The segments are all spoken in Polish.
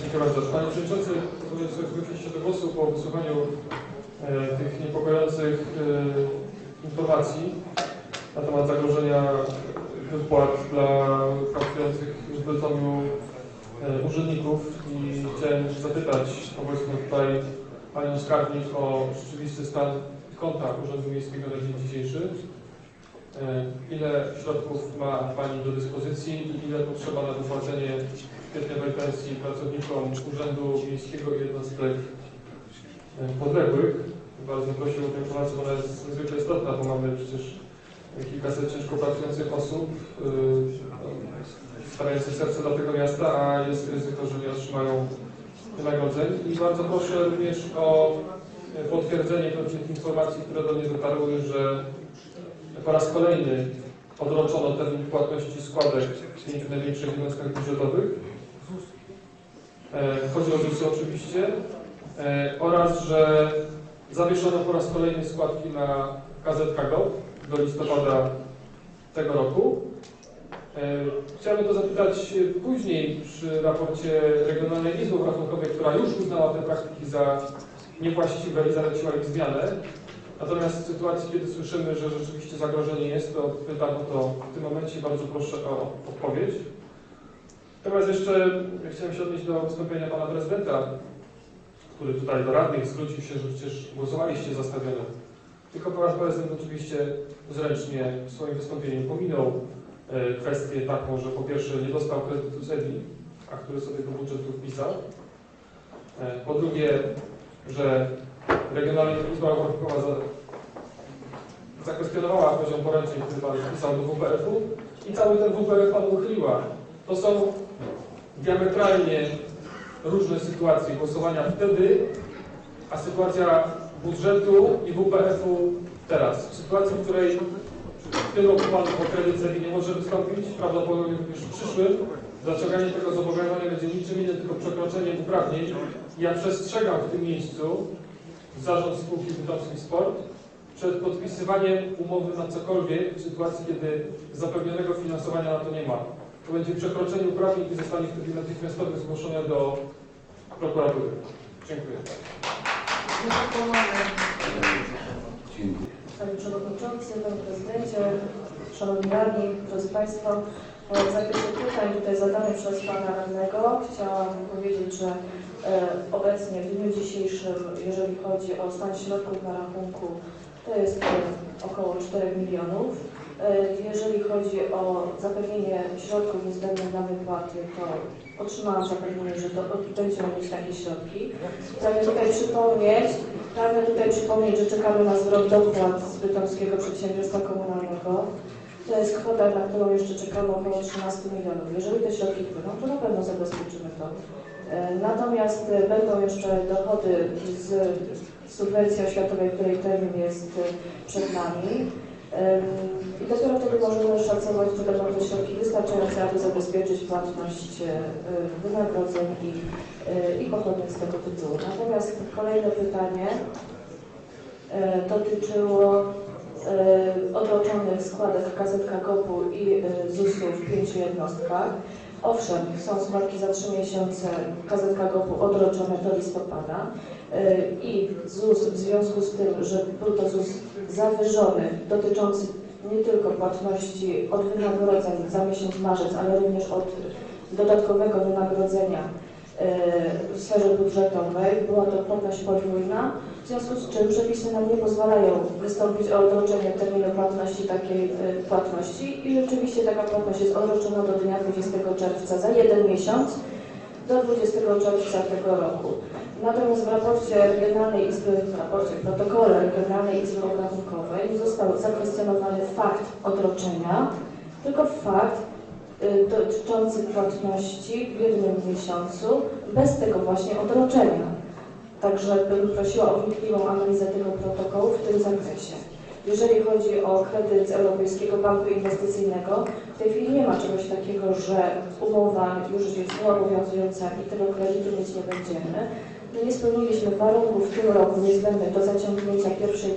Dziękuję bardzo. Panie Przewodniczący, się do głosu po wysłuchaniu e, tych niepokojących e, informacji na temat zagrożenia wypłat dla pracujących w Bytomiu e, urzędników i chciałem zapytać obecną tutaj Panią Skarbnik o rzeczywisty stan konta Urzędu Miejskiego na dzień dzisiejszy. E, Ile środków ma Pani do dyspozycji i ile potrzeba na wypłacenie pensji pracownikom Urzędu Miejskiego i jednostek e, podległych? Bardzo prosił o tę informację, bo ona jest niezwykle istotna, bo mamy przecież kilkaset ciężko pracujących osób yy, stawiających serce dla tego miasta, a jest ryzyko, że nie otrzymają wynagrodzeń. I bardzo proszę również o e, potwierdzenie pewnych informacji, które do mnie dotarły, że po raz kolejny odroczono termin płatności składek w największych jednostkach budżetowych. E, Chodzi o ZUS oczywiście. E, Oraz, że zawieszono po raz kolejny składki na KZK GOP do listopada tego roku. E, Chciałbym to zapytać później przy raporcie Regionalnej Izby Obrachunkowej, która już uznała te praktyki za niewłaściwe i zaleciła ich zmianę. Natomiast w sytuacji, kiedy słyszymy, że rzeczywiście zagrożenie jest, to pytam o to w tym momencie. Bardzo proszę o odpowiedź. Natomiast jeszcze chciałem się odnieść do wystąpienia pana prezydenta, który tutaj do radnych zwrócił się, że przecież głosowaliście za stadionem. Tylko pan prezydent oczywiście zręcznie w swoim wystąpieniu pominął e, kwestię taką, że po pierwsze nie dostał kredytu z EDI, a który sobie do budżetu wpisał. E, Po drugie, że Regionalna Izba Obrachunkowa za, zakwestionowała poziom poręczeń, który Pan wpisał do WPF-u i cały ten WPF Pan uchyliła. To są diametralnie różne sytuacje głosowania wtedy, a sytuacja budżetu i WPF-u teraz. W sytuacji, w której w tym roku Pan po kredyt ZEBI nie może wystąpić, prawdopodobnie również w przyszłym, zaciąganie tego zobowiązania będzie niczym innym, tylko przekroczeniem uprawnień. Ja przestrzegam w tym miejscu zarząd spółki Bytomski Sport przed podpisywaniem umowy na cokolwiek w sytuacji, kiedy zapewnionego finansowania na to nie ma. To będzie przekroczenie uprawnień i zostanie w trybie natychmiastowym zgłoszone do prokuratury. Dziękuję. Panie Przewodniczący, Panie Prezydencie, Szanowni Radni, drodzy Państwo, w zakresie pytań tutaj zadanych przez Pana Radnego chciałam powiedzieć, że e, obecnie w dniu dzisiejszym, jeżeli chodzi o stan środków na rachunku, to jest około 4 milionów. E, Jeżeli chodzi o zapewnienie środków niezbędnych na wypłaty, to otrzymałam zapewnienie, że to, będziemy mieć takie środki. Pragnę tutaj przypomnieć, pragnę tutaj przypomnieć, że czekamy na zwrot dopłat z Bytomskiego Przedsiębiorstwa Komunalnego. To jest kwota, na którą jeszcze czekamy około 13 milionów. Jeżeli te środki wpłyną, to na pewno zabezpieczymy to. E, Natomiast e, będą jeszcze dochody z subwencji oświatowej, której termin jest e, przed nami. Wtedy możemy szacować, czy będą te środki wystarczające, aby zabezpieczyć płatność e, wynagrodzeń i, e, i pochodnych z tego tytułu. Natomiast kolejne pytanie e, dotyczyło odroczonych składek KZK GOP-u i ZUS-u w pięciu jednostkach. Owszem, są składki za trzy miesiące KZK GOP-u odroczone do listopada i ZUS w związku z tym, że był to ZUS zawyżony dotyczący nie tylko płatności od wynagrodzeń za miesiąc marzec, ale również od dodatkowego wynagrodzenia e, w sferze budżetowej. Była to płatność podwójna, w związku z czym przepisy nam nie pozwalają wystąpić o odroczenie terminu płatności takiej e, płatności i rzeczywiście taka płatność jest odroczona do dnia 20 czerwca za jeden miesiąc do 20 czerwca tego roku. Natomiast w raporcie Regionalnej Izby, w raporcie, w protokole Regionalnej Izby został zakwestionowany fakt odroczenia, tylko fakt y, dotyczący płatności w jednym miesiącu bez tego właśnie odroczenia. Także bym prosiła o wnikliwą analizę tego protokołu w tym zakresie. Jeżeli chodzi o kredyt z Europejskiego Banku Inwestycyjnego, w tej chwili nie ma czegoś takiego, że umowa już jest nieobowiązująca i tego kredytu mieć nie będziemy. My nie spełniliśmy warunków w tym roku niezbędnych do zaciągnięcia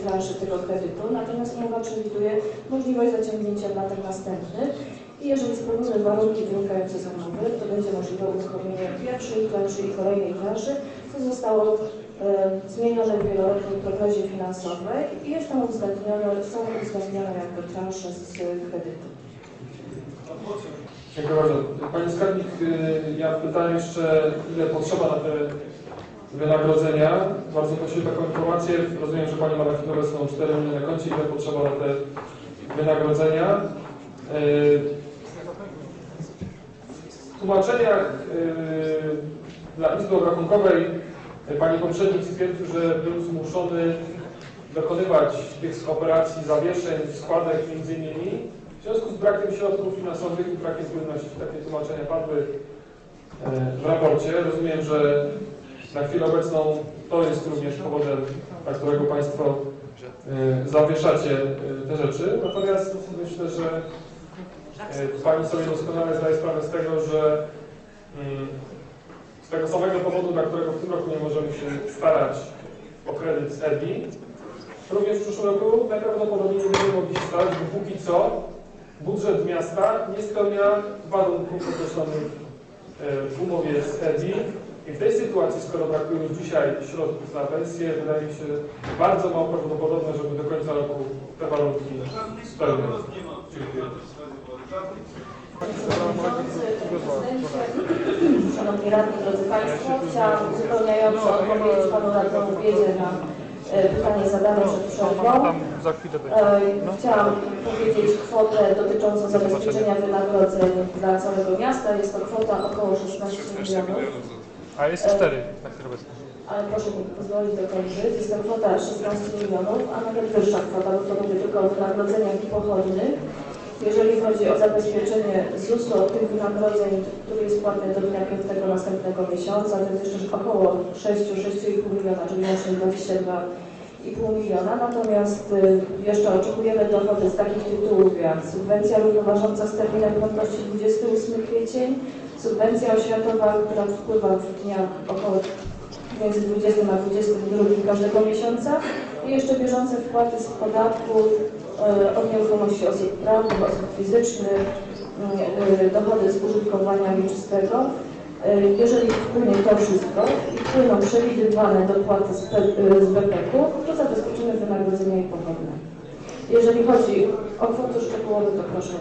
transzy tego kredytu, natomiast umowa przewiduje możliwość zaciągnięcia w latach następnych i jeżeli spełnimy warunki wynikające z umowy, to będzie możliwe uruchomienie pierwszej planszy i kolejnej planszy, co zostało e, zmienione w wieloletniej prognozie finansowej i jest tam uwzględnione, są uwzględnione jakby transze z kredytu. Dziękuję bardzo. Pani Skarbnik, y, ja pytałem jeszcze, ile potrzeba na te wynagrodzenia. Bardzo prosiłem taką informację. Rozumiem, że Pani ma na chwilę obecną 4 miliony na koncie. Ile potrzeba na te wynagrodzenia? W tłumaczeniach y, dla Izby Obrachunkowej Pani poprzednik stwierdził, że był zmuszony dokonywać tych operacji zawieszeń, składek między innymi w związku z brakiem środków finansowych i brakiem płynności. Takie tłumaczenia padły e, w raporcie. Rozumiem, że na chwilę obecną to jest również powodem, dla którego Państwo e, zawieszacie e, te rzeczy. Natomiast myślę, że e, Pani sobie doskonale zdaje sprawę z tego, że mm, z tego samego powodu, dla którego w tym roku nie możemy się starać o kredyt z EBI, również w przyszłym roku najprawdopodobniej nie będziemy mogli się starać, bo póki co budżet miasta nie spełnia warunków określonych w umowie z EBI. I w tej sytuacji, skoro brakuje już dzisiaj środków na pensję, wydaje mi się bardzo mało prawdopodobne, żeby do końca roku te warunki spełniać. Dziękuję. Przewodniczący, prezydencie, Szanowni Radni, drodzy Państwo, chciałam uzupełniająco odpowiedzieć Panu Radnemu Wiedzie na e, pytanie zadane przed przerwą. E, Chciałam powiedzieć kwotę dotyczącą zabezpieczenia wynagrodzeń dla całego miasta. Jest to kwota około 16 milionów. A jest cztery na chwilę obecną. Ale proszę mi pozwolić dokończyć. Jest to kwota 16 milionów, a nawet wyższa kwota, bo to mówię tylko o wynagrodzeniach i pochodnych. Jeżeli chodzi o zabezpieczenie ZUS-u od tych wynagrodzeń, który jest płatny do dnia 5 następnego miesiąca, to jest jeszcze około 6-6,5 miliona, czyli łącznie 22,5 miliona. Natomiast y, jeszcze oczekujemy dochody z takich tytułów jak subwencja równoważąca z terminem płatności 28 kwiecień, subwencja oświatowa, która wpływa w dniach około między 20 a 22 każdego miesiąca i jeszcze bieżące wpłaty z podatku e, od nieruchomości osób prawnych, osób fizycznych, e, dochody z użytkowania wieczystego. E, Jeżeli wpłynie to wszystko i wpłyną przewidywane dopłaty z, z BPK-u, to zabezpieczymy wynagrodzenia i pochodne. Jeżeli chodzi o kwoty szczegółowe, to proszę.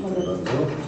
Mogę bardzo.